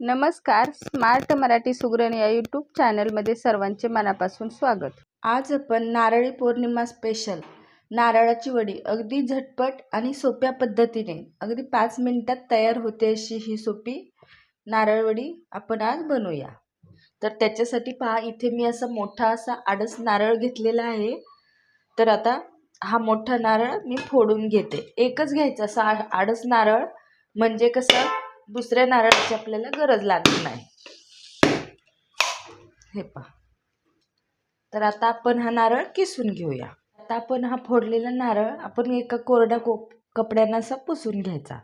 नमस्कार स्मार्ट मराठी सुगरण या यूट्यूब चॅनलमध्ये सर्वांचे मनापासून स्वागत. आज आपण नारळी पौर्णिमा स्पेशल नारळाची वडी अगदी झटपट आणि सोप्या पद्धतीने अगदी पाच मिनिटात तयार होते अशी ही सोपी नारळ वडी आपण आज बनवूया. तर त्याच्यासाठी पहा इथे मी असा मोठा असा आडस नारळ घेतलेला आहे. तर आता हा मोठा नारळ मी फोडून घेते. एकच घ्यायचा असा आ- आडस नारळ म्हणजे कसं दुसऱ्या नारळाची आपल्याला गरज लागत नाही. हे पहा. तर आता आपण हा नारळ किसून घेऊया. आता आपण हा फोडलेला नारळ आपण एका कोरड्या को कपड्यानं असा पुसून घ्यायचा.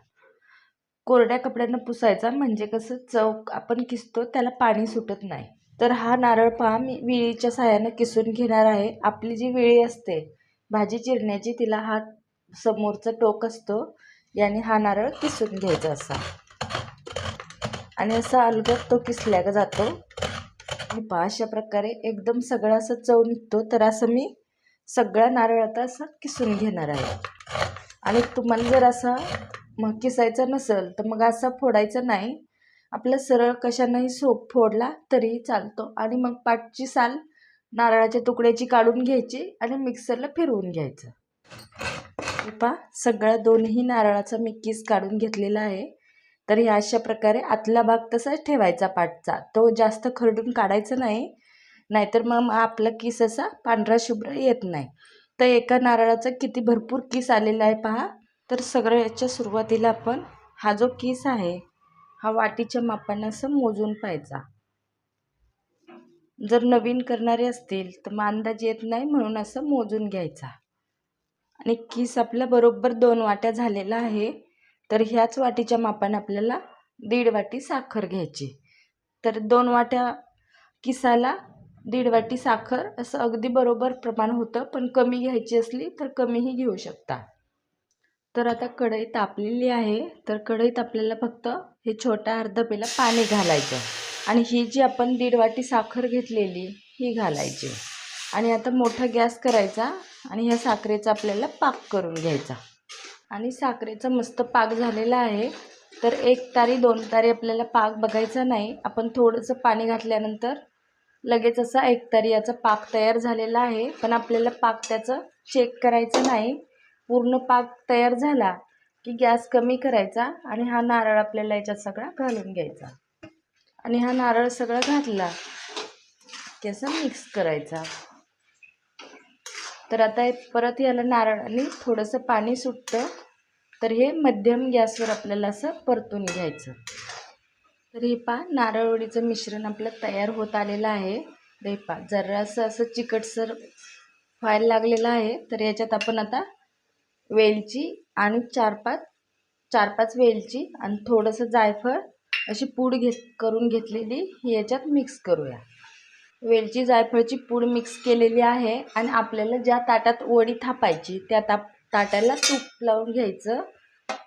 कोरड्या कपड्यानं पुसायचा म्हणजे कसं चव आपण किसतो त्याला पाणी सुटत नाही. तर हा नारळ पहा मी विळीच्या साह्यानं किसून घेणार आहे. आपली जी विळी असते भाजी चिरण्याची तिला हा समोरचा टोक असतो. याने हा नारळ किसून घ्यायचा असा. आणि असा अलगद तो किसल्या जातो. हे पहा अशा प्रकारे एकदम सगळा असं चव निघतो. तर असं मी सगळा नारळ आता असा किसून घेणार आहे. आणि तुम्हाला जर असा मग किसायचा नसेल तर मग असा फोडायचा नाही. आपलं सरळ कशानंही सोप फोडला तरीही चालतो. आणि मग पाठची साल नारळाच्या तुकड्याची काढून घ्यायची आणि मिक्सरला फिरवून घ्यायचं. पा पहा सगळ्या दोन्ही नारळाचा मी किस काढून घेतलेला आहे. तर ह्या अशा प्रकारे आतला भाग तसाच ठेवायचा पाठचा. तो जास्त खरडून काढायचा नाही. नाहीतर मग आपला किस असा पांढरा शुभ्र येत नाही. तर एका नारळाचा किती भरपूर किस आलेला आहे पहा. तर सगळं याच्या सुरुवातीला आपण हा जो किस आहे हा वाटीच्या मापाने असं मोजून पाहायचा. जर नवीन करणारे असतील तर मग अंदाज येत नाही म्हणून असं मोजून घ्यायचा. आणि किस आपला बरोबर दोन वाट्या झालेला आहे. तर ह्याच वाटीच्या मापाने आपल्याला दीड वाटी साखर घ्यायची. तर दोन वाट्या किसाला दीड वाटी साखर असं अगदी बरोबर प्रमाण होतं पण कमी घ्यायची असली तर कमीही घेऊ शकता. तर आता कढई तापलेली आहे तर कढईत आपल्याला फक्त हे छोटा अर्धा पेला पाणी घालायचं आणि ही जी आपण दीड वाटी साखर घेतलेली ही घालायची. आणि आता मोठा गॅस करायचा आणि ह्या साखरेचा आपल्याला पाक करून घ्यायचा. आणि साखरेचा मस्त पाक झालेला आहे. तर एक तारी दोन तारी आपल्याला पाक बघायचा नाही. आपण थोडंसं पाणी घातल्यानंतर लगेच असा एक तारी याचा पाक तयार झालेला आहे. पण आपल्याला पाक त्याचं चेक करायचं नाही. पूर्ण पाक तयार झाला की गॅस कमी करायचा आणि हा नारळ आपल्याला याच्यात सगळा घालून घ्यायचा. आणि हा नारळ सगळा घातला की मिक्स करायचा. तर आता हे परत याला नारळाने थोडंसं पाणी सुटतं. तर हे मध्यम गॅसवर आपल्याला असं परतून घ्यायचं. तर हे पहा नारळवडीचं मिश्रण आपलं तयार होत आलेलं आहे. तर हे पा जरासं असं चिकटसर व्हायला लागलेलं आहे. तर याच्यात आपण आता वेलची आणि चार पाच चार पाच वेलची आणि थोडंसं जायफळ अशी पूड घेत करून घेतलेली ही याच्यात मिक्स करूया. वेलची जायफळची पूड मिक्स केलेली आहे आणि आपल्याला ज्या ताटात वडी थापायची त्या ताप ताटाला तूप लावून घ्यायचं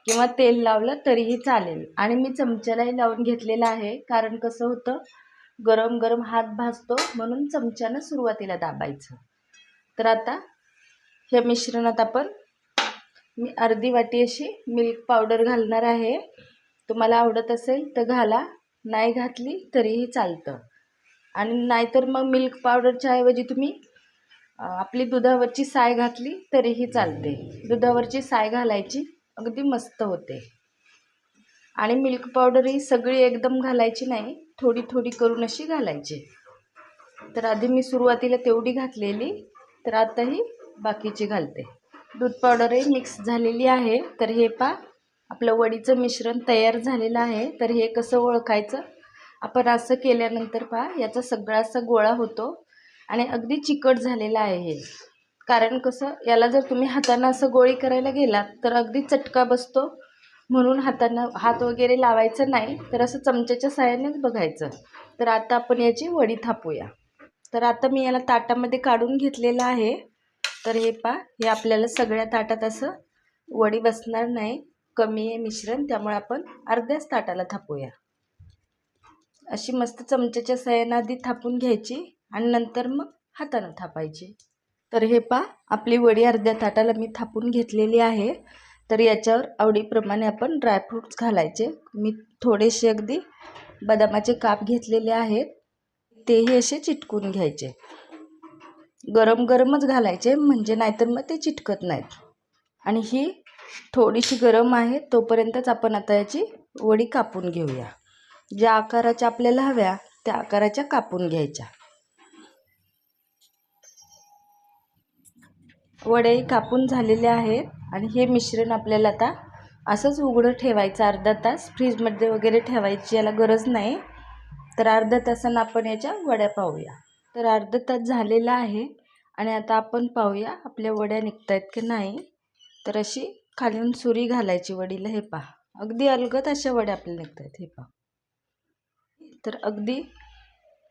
किंवा तेल लावलं तरीही चालेल. आणि मी चमच्यालाही लावून घेतलेलं आहे कारण कसं होतं गरम गरम हात भाजतो म्हणून चमच्यानं सुरुवातीला दाबायचं. तर आता हे मिश्रणात आपण मी अर्धी वाटी अशी मिल्क पावडर घालणार आहे. तुम्हाला आवडत असेल तर घाला नाही घातली तरीही चालतं. आणि नाहीतर मग मिल्क पावडरच्या ऐवजी तुम्ही आपली दुधावरची साय घातली तरीही चालते. दुधावरची साय घालायची अगदी मस्त होते. आणि मिल्क पावडर ही सगळी एकदम घालायची नाही थोडी थोडी करून अशी घालायची. तर आधी मी सुरुवातीला तेवढी घातलेली तर आताही बाकीची घालते. दूध पावडरही मिक्स झालेली आहे तर हे पा आपलं वडीचं मिश्रण तयार झालेलं आहे तर हे कसं ओळखायचं? आपण असं केल्यानंतर पहा याचा सगळा असा गोळा होतो आणि अगदी चिकट झालेला आहे हे. कारण कसं याला जर तुम्ही हातानं असं गोळी करायला गेलात तर अगदी चटका बसतो. म्हणून हातानं हात वगैरे लावायचं नाही तर असं चमच्याच्या साहाय्यानेच बघायचं. तर आता आपण याची वडी थापूया. तर आता मी याला ताटामध्ये काढून घेतलेलं आहे. तर हे पा हे आपल्याला सगळ्या ताटात असं वडी बसणार नाही. कमी आहे मिश्रण त्यामुळे आपण अर्ध्याच ताटाला थापूया. अशी मस्त चमच्याच्या साह्यानं आधी थापून घ्यायची आणि नंतर मग हातानं थापायची. तर हे पा आपली वडी अर्ध्या ताटाला मी थापून घेतलेली आहे. तर याच्यावर आवडीप्रमाणे आपण ड्रायफ्रूट्स घालायचे. मी थोडेसे अगदी बदामाचे काप घेतलेले आहेत. तेही असे चिटकून घ्यायचे. गरम गरमच घालायचे म्हणजे नाहीतर मग ते चिटकत नाहीत. आणि ही थोडीशी गरम आहे तोपर्यंतच आपण आता याची वडी कापून घेऊया. ज्या आकाराच्या आपल्याला हव्या त्या आकाराच्या कापून घ्यायच्या. वडे कापून झालेले आहेत आणि हे मिश्रण आपल्याला आता असंच उघडं ठेवायचं अर्धा तास फ्रीजमध्ये वगैरे ठेवायची याला गरज नाही. तर अर्धा तासानं आपण याच्या वड्या पाहूया. तर अर्धा तास झालेला आहे आणि आता आपण पाहूया आपल्या वड्या निघत आहेत की नाही. तर अशी खालून सुरी घालायची वडीला हे पहा. अगदी अलगद अशा वड्या आपल्याला निघत आहेत हे पहा. तर अगदी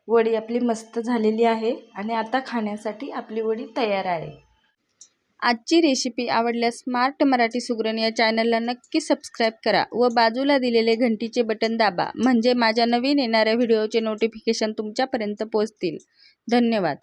वडी आपली मस्त झालेली आहे आणि आता खाण्यासाठी आपली वडी तयार आहे. आजची रेसिपी आवडल्यास स्मार्ट मराठी सुगरण या चॅनलला नक्की सबस्क्राईब करा व बाजूला दिलेले घंटीचे बटन दाबा म्हणजे माझ्या नवीन येणाऱ्या व्हिडिओचे नोटिफिकेशन तुमच्यापर्यंत पोहोचतील. धन्यवाद.